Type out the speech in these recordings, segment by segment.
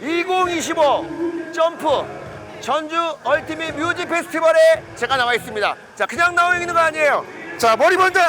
2025 점프 전주 얼티밋 뮤직 페스티벌에 제가 나와 있습니다. 자, 그냥 나와 있는 거 아니에요. 자, 머리 먼저.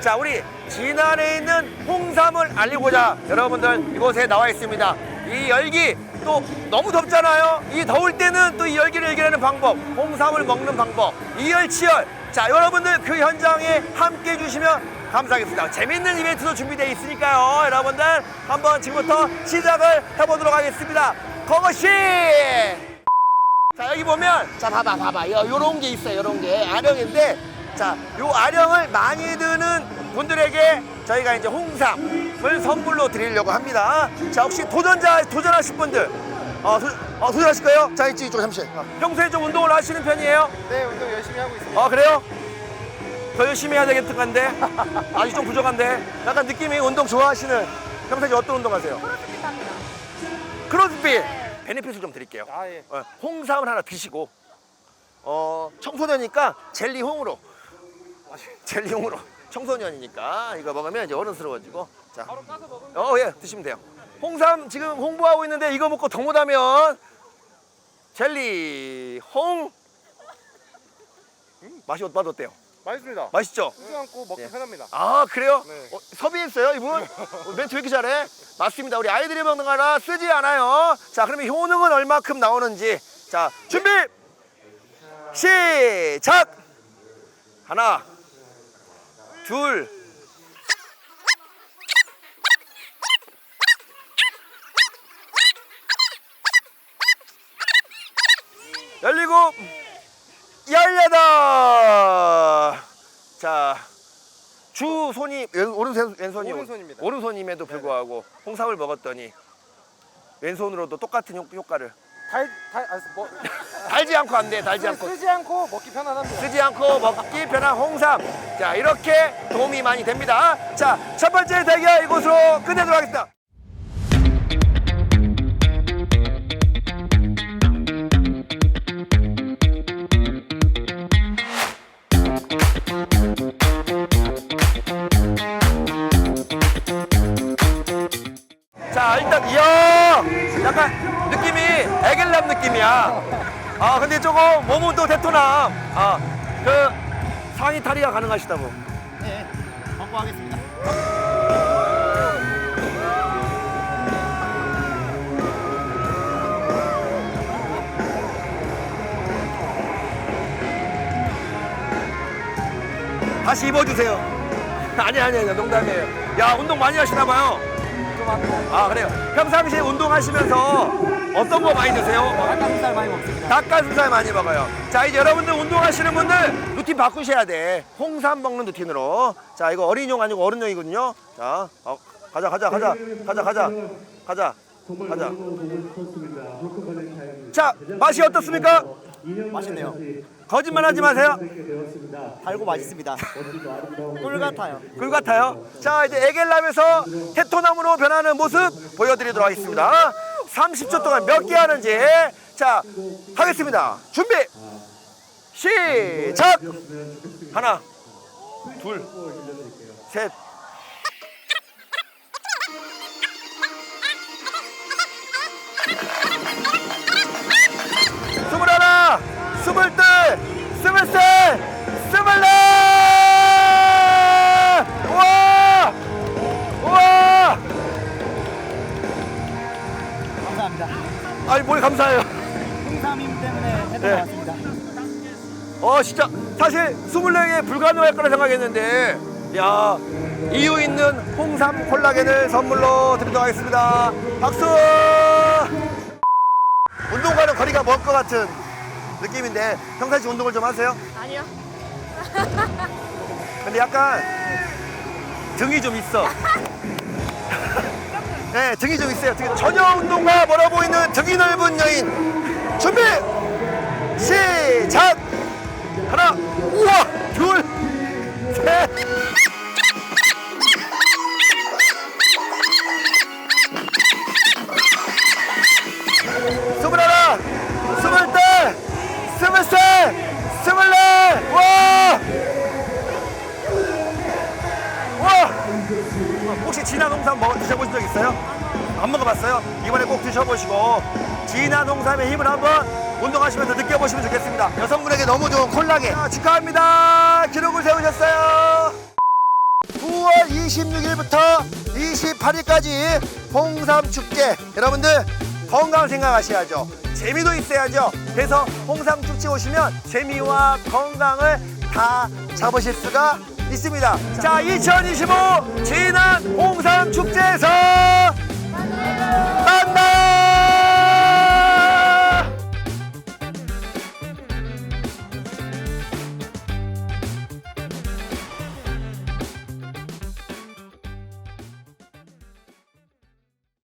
자, 우리 진안에 있는 홍삼을 알리고자 여러분들 이곳에 나와 있습니다. 이 열기 또 너무 덥잖아요. 이 더울 때는 또 이 열기를 이겨내는 방법, 홍삼을 먹는 방법, 이열치열. 자, 여러분들 그 현장에 함께 해주시면 감사하겠습니다. 재밌는 이벤트도 준비되어 있으니까요. 여러분들 한번 지금부터 시작을 해보도록 하겠습니다. 고고씨! 자 여기 보면 자 봐봐 봐봐 요, 요런 게 있어요 요런 게 아령인데 자 요 아령을 많이 드는 분들에게 저희가 이제 홍삼을 선물로 드리려고 합니다 자 혹시 도전자 도전하실 분들 어, 도, 어 도전하실 거예요? 자 이쪽 이쪽 잠시 어. 평소에 좀 운동을 하시는 편이에요? 네, 운동 열심히 하고 있습니다. 어 그래요? 더 열심히 해야 되겠던 건데 아직 좀 부족한데 약간 느낌이 운동 좋아하시는 평소에 어떤 운동 하세요? 크로스핏 합니다. 크로스핏 베네핏을 좀 드릴게요 아, 예. 어, 홍삼을 하나 드시고 어, 청소년이니까 젤리 홍으로 젤리 홍으로 청소년이니까 이거 먹으면 이제 어른스러워지고 자, 바로 까서 먹으면 어, 예, 드시면 돼요. 홍삼 지금 홍보하고 있는데 이거 먹고 더 못하면 젤리 홍 음, 맛이 맛 어때요? 맛있습니다. 맛있죠? 쓰지 않고 먹기 예. 편합니다. 아 그래요? 네. 어, 섭외했어요 이분? 어, 멘트 왜 이렇게 잘해? 맞습니다 우리 아이들이 먹는 거라 쓰지 않아요 자 그러면 효능은 얼마큼 나오는지 자 준비 시작 하나 둘 열리곱 열여덟 자 주 손이 왼- 오른손 왼손이 오른손입니다. 오른손임에도 불구하고 홍삼을 먹었더니 왼손으로도 똑같은 효, 효과를. 달, 달, 아, 뭐, 달지 않고 안 돼 달지 않고. 쓰지 않고 먹기 편안합니다. 쓰지 않고 먹기 편한 홍삼. 자 이렇게 도움이 많이 됩니다. 자 첫 번째 대결 이곳으로 끝내도록 하겠습니다 이야 약간 느낌이 애gel남 느낌이야. 아 근데 조금 몸은 또 테토남. 아그 상의 탈의가 가능하시다고. 네, 확보하겠습니다. 다시 입어주세요. 아니 아니 아니 농담이에요. 야 운동 많이 하시나 봐요 아 그래요 평상시에 운동하시면서 어떤 거 많이 드세요 닭가슴살 많이 먹습니다. 닭가슴살 많이 먹어요. 자 이제 여러분들 운동하시는 분들 루틴 바꾸셔야 돼. 홍삼 먹는 루틴으로. 자 이거 어린이용 아니고 어른용이거든요. 자 어, 가자 가자 가자 가자 가자 가자 가자. 자 맛이 어떻습니까? 맛있네요. 거짓말하지 마세요. 달고 맛있습니다. 꿀 같아요. 꿀 같아요. 자 이제 에겔람에서 테토남으로 변하는 모습 보여드리도록 하겠습니다. 30초 동안 몇 개 하는지 자 하겠습니다. 준비 시작 하나 둘 셋. 스물 둘, 스물 셋, 스물 넷! 우와! 우와! 감사합니다. 아니, 뭘 감사해요. 홍삼임 때문에 해도 네. 왔습니다. 어, 진짜. 사실 24개 불가능할 거라 생각했는데, 야, 이유 있는 홍삼 콜라겐을 선물로 드리도록 하겠습니다. 박수! 운동 가는 거리가 먼 것 같은 느낌인데, 평상시 운동을 좀 하세요? 아니요. 근데 약간 등이 좀 있어. 네, 등이 좀 있어요. 등이. 전혀 운동과 멀어 보이는 등이 넓은 여인. 준비! 시작! 스물 셋, 스물 넷! 와! 와! 혹시 홍삼 먹어 드셔보신 적 있어요? 안 먹어봤어요? 이번에 꼭 드셔보시고 홍삼의 힘을 한번 운동하시면서 느껴보시면 좋겠습니다. 여성분에게 너무 좋은 콜라겐. 자, 축하합니다. 기록을 세우셨어요. 9월 26일부터 28일까지 홍삼 축제. 여러분들 건강 생각하셔야죠. 재미도 있어야죠. 그래서 홍삼 축제 오시면 재미와 건강을 다 잡으실 수가 있습니다. 자, 2025 진안 홍삼 축제에서